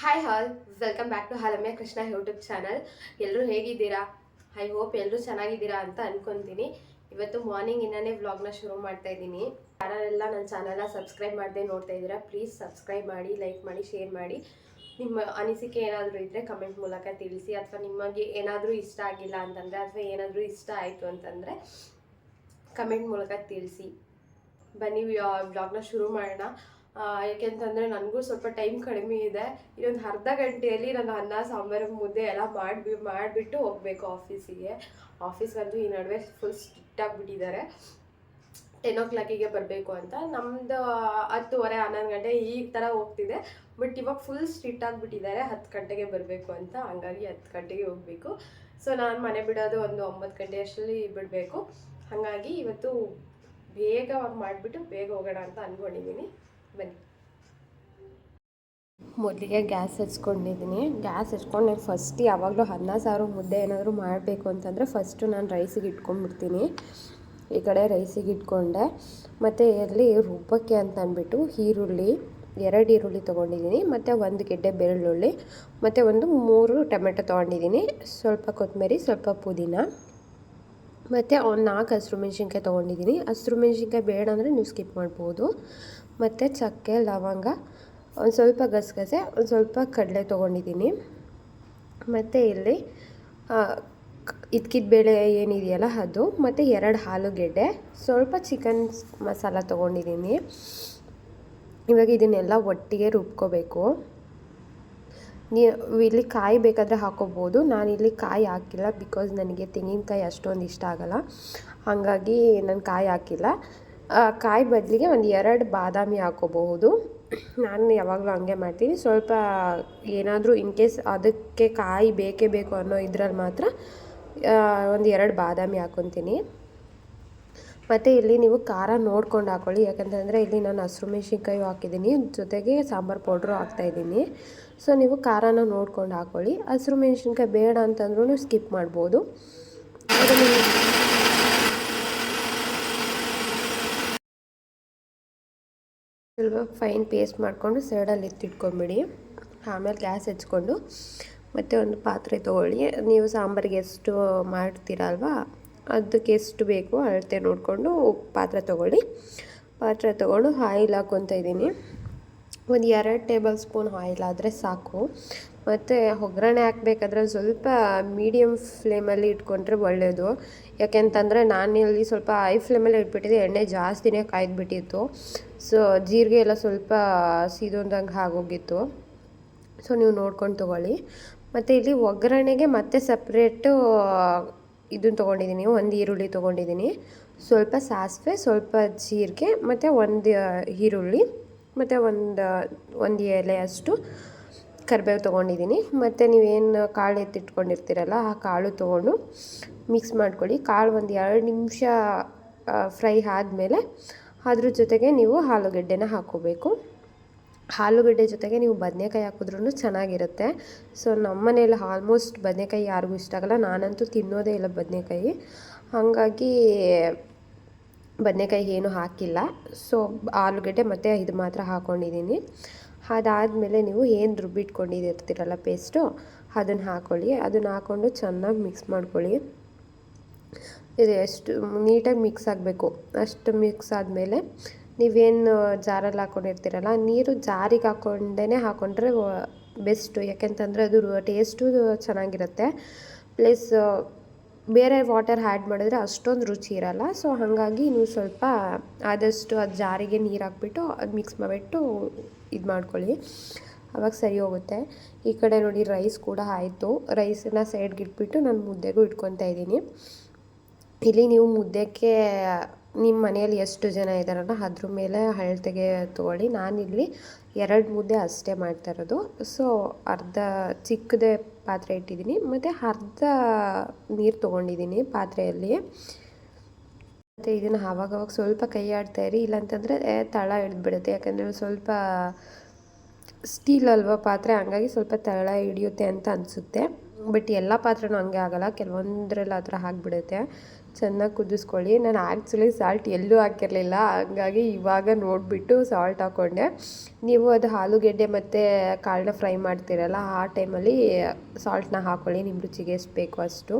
Hi all welcome back to Halamya Krishna YouTube channel ಎಲ್ಲರೂ ಹೇಗಿದ್ದೀರಾ? I hope ಎಲ್ಲರೂ ಚೆನ್ನಾಗಿದ್ದೀರಾ ಅಂತ ಅನ್ಕೊಂತೀನಿ. ಇವತ್ತು ಮಾರ್ನಿಂಗ್ ಇನ್ನೇ ವ್ಲಾಗ್ನ ಶುರು ಮಾಡ್ತಾ ಇದ್ದೀನಿ. ಯಾರೆಲ್ಲ ನನ್ನ ಚಾನಲ್ನ ಸಬ್ಸ್ಕ್ರೈಬ್ ಮಾಡದೆ ನೋಡ್ತಾ ಇದ್ದೀರಾ ಪ್ಲೀಸ್ ಸಬ್ಸ್ಕ್ರೈಬ್ ಮಾಡಿ ಲೈಕ್ ಮಾಡಿ ಶೇರ್ ಮಾಡಿ. ನಿಮ್ಮ ಅನಿಸಿಕೆ ಏನಾದರೂ ಇದ್ದರೆ ಕಮೆಂಟ್ ಮೂಲಕ ತಿಳಿಸಿ. ಅಥವಾ ನಿಮಗೆ ಏನಾದರೂ ಇಷ್ಟ ಆಗಿಲ್ಲ ಅಂತಂದರೆ, ಅಥವಾ ಏನಾದರೂ ಇಷ್ಟ ಆಯಿತು ಅಂತಂದರೆ ಕಮೆಂಟ್ ಮೂಲಕ ತಿಳಿಸಿ. ಬನ್ನಿ ವ್ಲಾಗ್ನ ಶುರು ಮಾಡೋಣ. ಯಾಕೆಂತಂದ್ರೆ ನನಗೂ ಸ್ವಲ್ಪ ಟೈಮ್ ಕಡಿಮೆ ಇದೆ. ಇನ್ನೊಂದು ಅರ್ಧ ಗಂಟೆಯಲ್ಲಿ ನಾನು ಅನ್ನ, ಸಾಂಬಾರು, ಮುದ್ದೆ ಎಲ್ಲ ಮಾಡಿ ಮಾಡಿಬಿಟ್ಟು ಹೋಗಬೇಕು ಆಫೀಸಿಗೆ ಆಫೀಸ್ಗಂತೂ ಈ ನಡುವೆ ಫುಲ್ ಸ್ಟ್ರಿಕ್ಟ್ ಆಗಿಬಿಟ್ಟಿದ್ದಾರೆ ಟೆನ್ ಓ ಕ್ಲಾಕಿಗೆ ಬರಬೇಕು ಅಂತ. ನಮ್ಮದು ಹತ್ತುವರೆ, ಹನ್ನೊಂದು ಗಂಟೆ ಈ ಥರ ಹೋಗ್ತಿದೆ. ಬಟ್ ಇವಾಗ ಫುಲ್ ಸ್ಟ್ರಿಕ್ಟ್ ಆಗಿಬಿಟ್ಟಿದ್ದಾರೆ ಹತ್ತು ಗಂಟೆಗೆ ಬರಬೇಕು ಅಂತ. ಹಂಗಾಗಿ ಹತ್ತು ಗಂಟೆಗೆ ಹೋಗಬೇಕು. ಸೊ ನಾನು ಮನೆ ಬಿಡೋದು ಒಂದು ಒಂಬತ್ತು ಗಂಟೆ ಅಷ್ಟರಲ್ಲಿ ಬಿಡಬೇಕು. ಹಾಗಾಗಿ ಇವತ್ತು ಬೇಗವಾಗಿ ಮಾಡಿಬಿಟ್ಟು ಬೇಗ ಹೋಗೋಣ ಅಂತ ಅಂದ್ಕೊಂಡಿದ್ದೀನಿ ಮೊದಲಿಗೆ ಗ್ಯಾಸ್ ಹಚ್ಕೊಂಡಿದ್ದೀನಿ. ಗ್ಯಾಸ್ ಹಚ್ಕೊಂಡು ನಾನು ಫಸ್ಟ್ ಯಾವಾಗಲೂ ಅನ್ನ, ಸಾರು, ಮುದ್ದೆ ಏನಾದರೂ ಮಾಡಬೇಕು ಅಂತಂದರೆ ಫಸ್ಟು ನಾನು ರೈಸಿಗೆ ಇಟ್ಕೊಂಡ್ಬಿಡ್ತೀನಿ. ಈ ಕಡೆ ರೈಸಿಗೆ ಇಟ್ಕೊಂಡೆ. ಮತ್ತು ಇಲ್ಲಿ ರುಬ್ಬಕ್ಕೆ ಅಂತ ಅಂದ್ಬಿಟ್ಟು ಈರುಳ್ಳಿ, ಎರಡು ಈರುಳ್ಳಿ ತೊಗೊಂಡಿದ್ದೀನಿ. ಮತ್ತು ಒಂದು ಗೆಡ್ಡೆ ಬೆಳ್ಳುಳ್ಳಿ, ಮತ್ತು ಒಂದು ಮೂರು ಟೊಮೆಟೊ ತೊಗೊಂಡಿದ್ದೀನಿ. ಸ್ವಲ್ಪ ಕೊತ್ತಂಬರಿ, ಸ್ವಲ್ಪ ಪುದೀನ. ಮತ್ತು ಒಂದು ನಾಲ್ಕು ಹಸಿರು ಮೆಣಸಿನ್ಕಾಯಿ ತೊಗೊಂಡಿದ್ದೀನಿ. ಹಸಿರು ಮೆಣಸಿನ್ಕಾಯಿ ಬೇಡ ಅಂದರೆ ನೀವು ಸ್ಕಿಪ್ ಮಾಡ್ಬೋದು. ಮತ್ತು ಚಕ್ಕೆ, ಲವಂಗ, ಒಂದು ಸ್ವಲ್ಪ ಗಸಗಸೆ, ಒಂದು ಸ್ವಲ್ಪ ಕಡಲೆ ತೊಗೊಂಡಿದ್ದೀನಿ. ಮತ್ತು ಇಲ್ಲಿ ಇದ್ಕಿದ ಬೇಳೆ ಏನಿದೆಯಲ್ಲ ಅದು, ಮತ್ತು ಎರಡು ಆಲೂಗೆಡ್ಡೆ, ಸ್ವಲ್ಪ ಚಿಕನ್ ಮಸಾಲ ತೊಗೊಂಡಿದ್ದೀನಿ. ಇವಾಗ ಇದನ್ನೆಲ್ಲ ಒಟ್ಟಿಗೆ ರುಬ್ಕೋಬೇಕು. ನೀವು ಇಲ್ಲಿ ಕಾಯಿ ಬೇಕಾದರೆ ಹಾಕೋಬೋದು, ನಾನಿಲ್ಲಿ ಕಾಯಿ ಹಾಕಿಲ್ಲ ಬಿಕಾಸ್ ನನಗೆ ತೆಂಗಿನಕಾಯಿ ಅಷ್ಟೊಂದು ಇಷ್ಟ ಆಗಲ್ಲ. ಹಾಗಾಗಿ ನಾನು ಕಾಯಿ ಹಾಕಿಲ್ಲ. ಕಾಯಿ ಬದಲಿಗೆ ಒಂದು ಎರಡು ಬಾದಾಮಿ ಹಾಕೋಬಹುದು. ನಾನು ಯಾವಾಗಲೂ ಹಂಗೆ ಮಾಡ್ತೀನಿ. ಸ್ವಲ್ಪ ಏನಾದರೂ ಇನ್ ಕೇಸ್ ಅದಕ್ಕೆ ಕಾಯಿ ಬೇಕೇ ಬೇಕು ಅನ್ನೋ ಇದ್ರಲ್ಲಿ ಮಾತ್ರ ಒಂದು ಎರಡು ಬಾದಾಮಿ ಹಾಕೊತೀನಿ. ಮತ್ತು ಇಲ್ಲಿ ನೀವು ಖಾರ ನೋಡ್ಕೊಂಡು ಹಾಕೊಳ್ಳಿ. ಯಾಕಂತಂದರೆ ಇಲ್ಲಿ ನಾನು ಹಸಿರು ಮೆಣಸಿನ್ಕಾಯಿ ಹಾಕಿದ್ದೀನಿ. ಜೊತೆಗೆ ಸಾಂಬಾರು ಪೌಡ್ರು ಹಾಕ್ತಾಯಿದ್ದೀನಿ ಸೊ ನೀವು ಖಾರನ ನೋಡ್ಕೊಂಡು ಹಾಕೊಳ್ಳಿ. ಹಸಿರು ಮೆಣಸಿನ್ಕಾಯಿ ಬೇಡ ಅಂತಂದ್ರೂ ಸ್ಕಿಪ್ ಮಾಡ್ಬೋದು ಆದ್ರೆ ನೀವು ಸ್ವಲ್ಪ ಫೈನ್ ಪೇಸ್ಟ್ ಮಾಡಿಕೊಂಡು ಸೈಡಲ್ಲಿ ಎತ್ತಿಟ್ಕೊಂಬಿಡಿ. ಆಮೇಲೆ ಗ್ಯಾಸ್ ಹಚ್ಕೊಂಡು ಮತ್ತು ಒಂದು ಪಾತ್ರೆ ತೊಗೊಳ್ಳಿ. ನೀವು ಸಾಂಬಾರಿಗೆ ಎಷ್ಟು ಮಾಡ್ತೀರಲ್ವಾ, ಅದಕ್ಕೆ ಎಷ್ಟು ಬೇಕು ಅಳತೆ ನೋಡಿಕೊಂಡು ಪಾತ್ರೆ ತೊಗೊಳ್ಳಿ. ಪಾತ್ರೆ ತೊಗೊಂಡು ಆಯಿಲ್ ಹಾಕ್ಕೊತಾ ಇದ್ದೀನಿ. ಒಂದು ಎರಡು ಟೇಬಲ್ ಸ್ಪೂನ್ ಆಯಿಲ್ ಆದರೆ ಸಾಕು. ಮತ್ತು ಒಗ್ಗರಣೆ ಹಾಕ್ಬೇಕಾದ್ರೆ ಸ್ವಲ್ಪ ಮೀಡಿಯಮ್ ಫ್ಲೇಮಲ್ಲಿ ಇಟ್ಕೊಂಡ್ರೆ ಒಳ್ಳೆಯದು ಯಾಕೆಂತಂದರೆ ಇಲ್ಲಿ ಸ್ವಲ್ಪ ಹೈ ಫ್ಲೇಮಲ್ಲಿ ಇಟ್ಬಿಟ್ಟಿದ್ದೆ, ಎಣ್ಣೆ ಜಾಸ್ತಿನೇ ಕಾಯ್ದುಬಿಟ್ಟಿತ್ತು. ಸೊ ಜೀರಿಗೆ ಎಲ್ಲ ಸ್ವಲ್ಪ ಸೀದೊಂದಂಗೆ ಆಗೋಗಿತ್ತು. ಸೊ ನೀವು ನೋಡ್ಕೊಂಡು ತೊಗೊಳ್ಳಿ. ಮತ್ತು ಇಲ್ಲಿ ಒಗ್ಗರಣೆಗೆ ಮತ್ತೆ ಸಪ್ರೇಟು ಇದನ್ನು ತೊಗೊಂಡಿದ್ದೀನಿ, ಒಂದು ಈರುಳ್ಳಿ ತೊಗೊಂಡಿದ್ದೀನಿ. ಸ್ವಲ್ಪ ಸಾಸಿವೆ, ಸ್ವಲ್ಪ ಜೀರಿಗೆ, ಮತ್ತು ಒಂದು ಈರುಳ್ಳಿ. ಮತ್ತು ಒಂದು ಒಂದು ಎಲೆ ಅಷ್ಟು ಕರಿಬೇವು ತೊಗೊಂಡಿದ್ದೀನಿ ಮತ್ತು ನೀವೇನು ಕಾಳು ಎತ್ತಿಟ್ಕೊಂಡಿರ್ತೀರಲ್ಲ, ಆ ಕಾಳು ತೊಗೊಂಡು ಮಿಕ್ಸ್ ಮಾಡ್ಕೊಳ್ಳಿ. ಕಾಳು ಒಂದು ಎರಡು ನಿಮಿಷ ಫ್ರೈ ಆದಮೇಲೆ ಅದ್ರ ಜೊತೆಗೆ ನೀವು ಆಲೂಗಡ್ಡೆನ ಹಾಕ್ಕೋಬೇಕು. ಆಲೂಗಡ್ಡೆ ಜೊತೆಗೆ ನೀವು ಬದನೆಕಾಯಿ ಹಾಕಿದ್ರೂ ಚೆನ್ನಾಗಿರುತ್ತೆ. ಸೊ ನಮ್ಮ ಮನೇಲಿ ಆಲ್ಮೋಸ್ಟ್ ಬದನೆಕಾಯಿ ಯಾರಿಗೂ ಇಷ್ಟ ಆಗಲ್ಲ. ನಾನಂತೂ ತಿನ್ನೋದೇ ಇಲ್ಲ ಬದನೆಕಾಯಿ. ಹಾಗಾಗಿ ಬದನೆಕಾಯಿ ಏನು ಹಾಕಿಲ್ಲ. ಸೊ ಆಲೂಗಡ್ಡೆ ಮತ್ತು ಇದು ಮಾತ್ರ ಹಾಕ್ಕೊಂಡಿದ್ದೀನಿ ಅದಾದಮೇಲೆ ನೀವು ಏನು ರುಬ್ಬಿಟ್ಕೊಂಡಿರ್ತೀರಲ್ಲ ಪೇಸ್ಟು, ಅದನ್ನು ಹಾಕ್ಕೊಳ್ಳಿ ಅದನ್ನು ಹಾಕ್ಕೊಂಡು ಚೆನ್ನಾಗಿ ಮಿಕ್ಸ್ ಮಾಡ್ಕೊಳ್ಳಿ. ಇದು ಎಷ್ಟು ನೀಟಾಗಿ ಮಿಕ್ಸ್ ಆಗಬೇಕು. ಅಷ್ಟು ಮಿಕ್ಸ್ ಆದಮೇಲೆ ನೀವೇನು ಜಾರಲ್ಲಿ ಹಾಕ್ಕೊಂಡಿರ್ತೀರಲ್ಲ ನೀರು ಜಾರಿಗೆ ಹಾಕ್ಕೊಂಡೇ ಹಾಕ್ಕೊಂಡ್ರೆ ಬೆಸ್ಟು ಯಾಕೆಂತಂದರೆ ಅದು ಟೇಸ್ಟು ಚೆನ್ನಾಗಿರುತ್ತೆ. ಪ್ಲಸ್ ಬೇರೆ ವಾಟರ್ ಆ್ಯಡ್ ಮಾಡಿದ್ರೆ ಅಷ್ಟೊಂದು ರುಚಿ ಇರಲ್ಲ. ಸೊ, ಹಾಗಾಗಿ ನೀವು ಸ್ವಲ್ಪ ಆದಷ್ಟು ಅದು ಜಾರಿಗೆ ನೀರು ಹಾಕ್ಬಿಟ್ಟು ಅದು ಮಿಕ್ಸ್ ಮಾಡಿಬಿಟ್ಟು ಇದು ಮಾಡ್ಕೊಳ್ಳಿ. ಅವಾಗ ಸರಿ ಹೋಗುತ್ತೆ. ಈ ಕಡೆ ನೋಡಿ ರೈಸ್ ಕೂಡ ಆಯಿತು. ರೈಸನ್ನ ಸೈಡ್ಗೆ ಇಟ್ಬಿಟ್ಟು ನಾನು ಮುದ್ದೆಗೂ ಇಟ್ಕೊತಾ ಇದ್ದೀನಿ. ಇಲ್ಲಿ ನೀವು ಮುದ್ದೆಗೆ ನಿಮ್ಮ ಮನೆಯಲ್ಲಿ ಎಷ್ಟು ಜನ ಇದ್ದಾರಲ್ಲ ಅದ್ರ ಮೇಲೆ ಅಳತೆಗೆ ತೊಗೊಳ್ಳಿ. ನಾನಿಲ್ಲಿ ಎರಡು ಮುದ್ದೆ ಅಷ್ಟೇ ಮಾಡ್ತಾ ಇರೋದು. ಸೊ ಅರ್ಧ ಚಿಕ್ಕದೇ ಪಾತ್ರೆ ಇಟ್ಟಿದ್ದೀನಿ. ಮತ್ತು ಅರ್ಧ ನೀರು ತೊಗೊಂಡಿದ್ದೀನಿ ಪಾತ್ರೆಯಲ್ಲಿ ಮತ್ತು ಇದನ್ನು ಆವಾಗವಾಗ ಸ್ವಲ್ಪ ಕೈ ಆಡ್ತಾ ಇರಿ. ಇಲ್ಲಾಂತಂದರೆ ತಳ ಹಿಡಿದ್ಬಿಡುತ್ತೆ. ಯಾಕಂದರೆ ಸ್ವಲ್ಪ ಸ್ಟೀಲ್ ಅಲ್ವಾ ಪಾತ್ರೆ, ಹಂಗಾಗಿ ಸ್ವಲ್ಪ ತಳ ಹಿಡಿಯುತ್ತೆ ಅಂತ ಅನಿಸುತ್ತೆ. ಬಟ್ ಎಲ್ಲ ಪಾತ್ರೆನೂ ಹಂಗೆ ಆಗೋಲ್ಲ. ಕೆಲವೊಂದ್ರಲ್ಲಿ ಆ ಥರ ಆಗಿಬಿಡುತ್ತೆ ಚೆನ್ನಾಗಿ ಕುದಿಸ್ಕೊಳ್ಳಿ. ನಾನು ಆ್ಯಕ್ಚುಲಿ ಸಾಲ್ಟ್ ಎಲ್ಲೂ ಹಾಕಿರಲಿಲ್ಲ. ಹಾಗಾಗಿ ಇವಾಗ ನೋಡಿಬಿಟ್ಟು ಸಾಲ್ಟ್ ಹಾಕ್ಕೊಂಡೆ ನೀವು ಅದು ಆಲೂಗೆಡ್ಡೆ ಮತ್ತು ಕಾಳನ್ನ ಫ್ರೈ ಮಾಡ್ತೀರಲ್ಲ, ಆ ಟೈಮಲ್ಲಿ ಸಾಲ್ಟನ್ನ ಹಾಕ್ಕೊಳ್ಳಿ ನಿಮ್ಮ ರುಚಿಗೆ ಎಷ್ಟು ಬೇಕು ಅಷ್ಟು.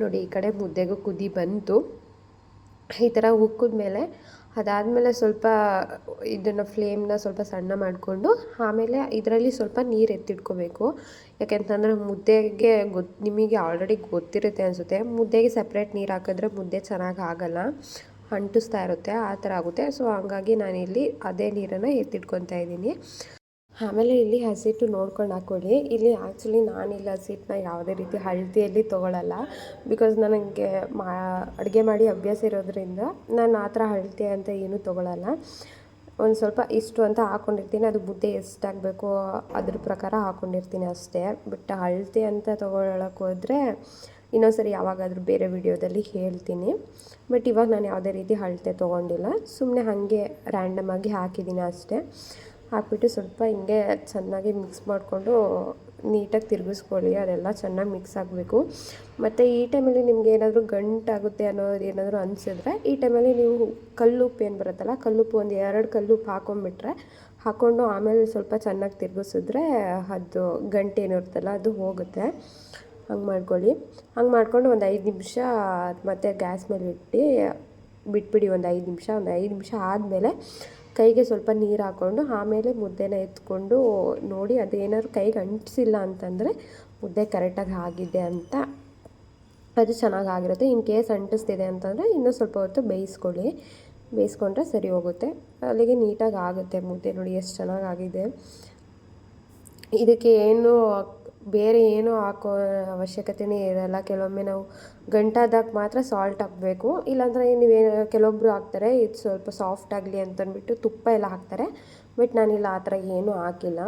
ನೋಡಿ, ಈ ಕಡೆ ಮುದ್ದೆಗೂ ಕುದಿ ಬಂತು. ಈ ಥರ ಉಕ್ಕಿದ್ಮೇಲೆ ಅದಾದಮೇಲೆ ಸ್ವಲ್ಪ ಇದನ್ನು ಫ್ಲೇಮ್ನ ಸ್ವಲ್ಪ ಸಣ್ಣ ಮಾಡಿಕೊಂಡು, ಆಮೇಲೆ ಇದರಲ್ಲಿ ಸ್ವಲ್ಪ ನೀರು ಎತ್ತಿಟ್ಕೋಬೇಕು. ಯಾಕೆಂತಂದರೆ ಮುದ್ದೆಗೆ ಗೊತ್ತು ನಿಮಗೆ ಆಲ್ರೆಡಿ ಗೊತ್ತಿರುತ್ತೆ ಅನಿಸುತ್ತೆ. ಮುದ್ದೆಗೆ ಸಪ್ರೇಟ್ ನೀರು ಹಾಕಿದ್ರೆ ಮುದ್ದೆ ಚೆನ್ನಾಗಿ ಆಗಲ್ಲ. ಅಂಟಿಸ್ತಾ ಇರುತ್ತೆ, ಆ ಥರ ಆಗುತ್ತೆ. ಸೊ ಹಂಗಾಗಿ ನಾನಿಲ್ಲಿ ಅದೇ ನೀರನ್ನು ಎತ್ತಿಟ್ಕೊತಾ ಇದ್ದೀನಿ. ಆಮೇಲೆ ಇಲ್ಲಿ ಹಸಿಟ್ಟು ನೋಡ್ಕೊಂಡು ಹಾಕ್ಕೊಳ್ಳಿ ಇಲ್ಲಿ ಆ್ಯಕ್ಚುಲಿ ನಾನಿಲ್ಲಿ ಹಸಿಟ್ಟನ್ನ ಯಾವುದೇ ರೀತಿ ಹಳದಿಯಲ್ಲಿ ತೊಗೊಳಲ್ಲ. ಬಿಕಾಸ್ ನನಗೆ ಮಾ, ಅಡುಗೆ ಮಾಡಿ ಅಭ್ಯಾಸ ಇರೋದ್ರಿಂದ ನಾನು ಆ ಥರ ಹಳದಿ ಅಂತ ಏನೂ ತೊಗೊಳಲ್ಲ. ಒಂದು ಸ್ವಲ್ಪ ಇಷ್ಟು ಅಂತ ಹಾಕ್ಕೊಂಡಿರ್ತೀನಿ ಅದು ಮುದ್ದೆ ಎಷ್ಟಾಗಬೇಕು ಅದ್ರ ಪ್ರಕಾರ ಹಾಕ್ಕೊಂಡಿರ್ತೀನಿ ಅಷ್ಟೇ. ಬಟ್ ಹಳದಿ ಅಂತ ತೊಗೊಳಕ್ಕೆ ಹೋದರೆ ಇನ್ನೊಂದ್ಸರಿ ಯಾವಾಗಾದರೂ ಬೇರೆ ವಿಡಿಯೋದಲ್ಲಿ ಹೇಳ್ತೀನಿ. ಬಟ್ ಇವಾಗ ನಾನು ಯಾವುದೇ ರೀತಿ ಅಳತೆ ತೊಗೊಂಡಿಲ್ಲ. ಸುಮ್ಮನೆ ಹಾಗೆ ರ್ಯಾಂಡಮ್ ಆಗಿ ಹಾಕಿದ್ದೀನಿ ಅಷ್ಟೇ. ಹಾಕ್ಬಿಟ್ಟು ಸ್ವಲ್ಪ ಹಿಂಗೆ ಚೆನ್ನಾಗಿ ಮಿಕ್ಸ್ ಮಾಡಿಕೊಂಡು ನೀಟಾಗಿ ತಿರುಗಿಸ್ಕೊಳ್ಳಿ, ಅದೆಲ್ಲ ಚೆನ್ನಾಗಿ ಮಿಕ್ಸ್ ಆಗಬೇಕು. ಮತ್ತು ಈ ಟೈಮಲ್ಲಿ ನಿಮ್ಗೆ ಏನಾದರೂ ಗಂಟಾಗುತ್ತೆ ಅನ್ನೋದು ಏನಾದರೂ ಅನಿಸಿದ್ರೆ, ಈ ಟೈಮಲ್ಲಿ ನೀವು ಕಲ್ಲುಪ್ಪು ಏನು ಬರುತ್ತಲ್ಲ ಕಲ್ಲುಪ್ಪು ಒಂದು ಎರಡು ಕಲ್ಲುಪ್ಪು ಹಾಕೊಂಡ್ಬಿಟ್ರೆ ಹಾಕ್ಕೊಂಡು ಆಮೇಲೆ ಸ್ವಲ್ಪ ಚೆನ್ನಾಗಿ ತಿರುಗಿಸಿದ್ರೆ ಅದು ಗಂಟೆ ಏನಿರುತ್ತಲ್ಲ ಅದು ಹೋಗುತ್ತೆ. ಹಂಗೆ ಮಾಡ್ಕೊಳ್ಳಿ. ಹಂಗೆ ಮಾಡ್ಕೊಂಡು ಒಂದು ಐದು ನಿಮಿಷ ಮತ್ತು ಗ್ಯಾಸ್ ಮೇಲೆ ಇಟ್ಟು ಬಿಟ್ಬಿಡಿ, ಒಂದು ಐದು ನಿಮಿಷ, ಒಂದು ಐದು ನಿಮಿಷ ಆದಮೇಲೆ ಕೈಗೆ ಸ್ವಲ್ಪ ನೀರು ಹಾಕ್ಕೊಂಡು ಆಮೇಲೆ ಮುದ್ದೆನ ಎತ್ಕೊಂಡು ನೋಡಿ ಅದೇನಾದ್ರು ಕೈಗೆ ಅಂಟಿಸಿಲ್ಲ ಅಂತಂದರೆ ಮುದ್ದೆ ಕರೆಕ್ಟಾಗಿ ಆಗಿದೆ ಅಂತ. ಅದು ಚೆನ್ನಾಗಿ ಆಗಿರುತ್ತೆ ಇನ್ ಕೇಸ್ ಅಂಟಿಸ್ತಿದೆ ಅಂತಂದರೆ ಇನ್ನೂ ಸ್ವಲ್ಪ ಹೊತ್ತು ಬೇಯಿಸ್ಕೊಳ್ಳಿ. ಬೇಯಿಸ್ಕೊಂಡ್ರೆ ಸರಿ ಹೋಗುತ್ತೆ. ಅಲ್ಲಿಗೆ ನೀಟಾಗಿ ಆಗುತ್ತೆ ಮುದ್ದೆ ನೋಡಿ ಎಷ್ಟು ಚೆನ್ನಾಗಾಗಿದೆ. ಇದಕ್ಕೆ ಏನು ಬೇರೆ ಏನೂ ಹಾಕೋ ಅವಶ್ಯಕತೆಯೇ ಇರೋಲ್ಲ. ಕೆಲವೊಮ್ಮೆ ನಾವು ಗಂಟಾದಾಗ ಮಾತ್ರ ಸಾಲ್ಟ್ ಹಾಕಬೇಕು. ಇಲ್ಲಾಂದರೆ ನೀವೇನು ಕೆಲವೊಬ್ಬರು ಹಾಕ್ತಾರೆ, ಇದು ಸ್ವಲ್ಪ ಸಾಫ್ಟ್ ಆಗಲಿ ಅಂತಂದ್ಬಿಟ್ಟು ತುಪ್ಪ ಎಲ್ಲ ಹಾಕ್ತಾರೆ. ಬಟ್ ನಾನಿಲ್ಲ ಆ ಥರ ಏನೂ ಹಾಕಿಲ್ಲ.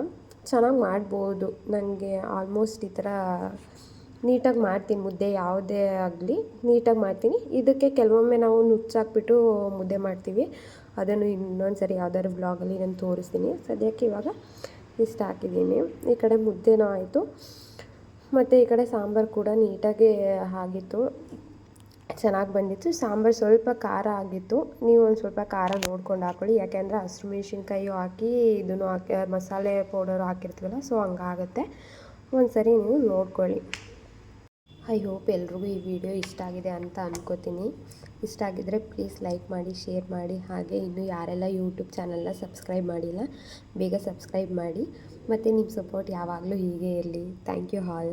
ಚೆನ್ನಾಗಿ ಮಾಡ್ಬೋದು. ನನಗೆ ಆಲ್ಮೋಸ್ಟ್ ಈ ಥರ ನೀಟಾಗಿ ಮಾಡ್ತೀನಿ. ಮುದ್ದೆ ಯಾವುದೇ ಆಗಲಿ ನೀಟಾಗಿ ಮಾಡ್ತೀನಿ. ಇದಕ್ಕೆ ಕೆಲವೊಮ್ಮೆ ನಾವು ನುಚ್ಚಾಕ್ಬಿಟ್ಟು ಮುದ್ದೆ ಮಾಡ್ತೀವಿ. ಅದನ್ನು ಇನ್ನೊಂದು ಸರಿ ಯಾವ್ದಾದ್ರು ಬ್ಲಾಗಲ್ಲಿ ನಾನು ತೋರಿಸ್ತೀನಿ. ಸದ್ಯಕ್ಕೆ ಇವಾಗ ಇಷ್ಟು ಹಾಕಿದ್ದೀನಿ ಈ ಕಡೆ ಮುದ್ದೆನೂ ಆಯಿತು. ಮತ್ತು ಈ ಕಡೆ ಸಾಂಬಾರು ಕೂಡ ನೀಟಾಗಿ ಆಗಿತ್ತು. ಚೆನ್ನಾಗಿ ಬಂದಿತ್ತು. ಸಾಂಬಾರು ಸ್ವಲ್ಪ ಖಾರ ಆಗಿತ್ತು. ನೀವು ಒಂದು ಸ್ವಲ್ಪ ಖಾರ ನೋಡ್ಕೊಂಡು ಹಾಕೊಳ್ಳಿ. ಯಾಕೆಂದರೆ ಹಸಿರು ಮೆಣಸಿನ್ಕಾಯಿ ಹಾಕಿ ಇದನ್ನು ಹಾಕಿ, ಮಸಾಲೆ ಪೌಡರು ಹಾಕಿರ್ತೀವಲ್ಲ ಸೊ ಹಂಗಾಗುತ್ತೆ. ಒಂದು ಸರಿ ನೀವು ನೋಡ್ಕೊಳ್ಳಿ. ಐ ಹೋಪ್ ಎಲ್ರಿಗೂ ಈ ವಿಡಿಯೋ ಇಷ್ಟ ಆಗಿದೆ ಅಂತ ಅಂದ್ಕೋತೀನಿ ಇಷ್ಟ ಆಗಿದ್ದರೆ ಪ್ಲೀಸ್ ಲೈಕ್ ಮಾಡಿ, ಶೇರ್ ಮಾಡಿ. ಹಾಗೆ ಇನ್ನು ಯಾರೆಲ್ಲ ಯೂಟ್ಯೂಬ್ ಚಾನಲ್ನ ಸಬ್ಸ್ಕ್ರೈಬ್ ಮಾಡಿಲ್ಲ, ಬೇಗ ಸಬ್ಸ್ಕ್ರೈಬ್ ಮಾಡಿ. ಮತ್ತು ನಿಮ್ಮ ಸಪೋರ್ಟ್ ಯಾವಾಗಲೂ ಹೀಗೆ ಇರಲಿ. Thank you all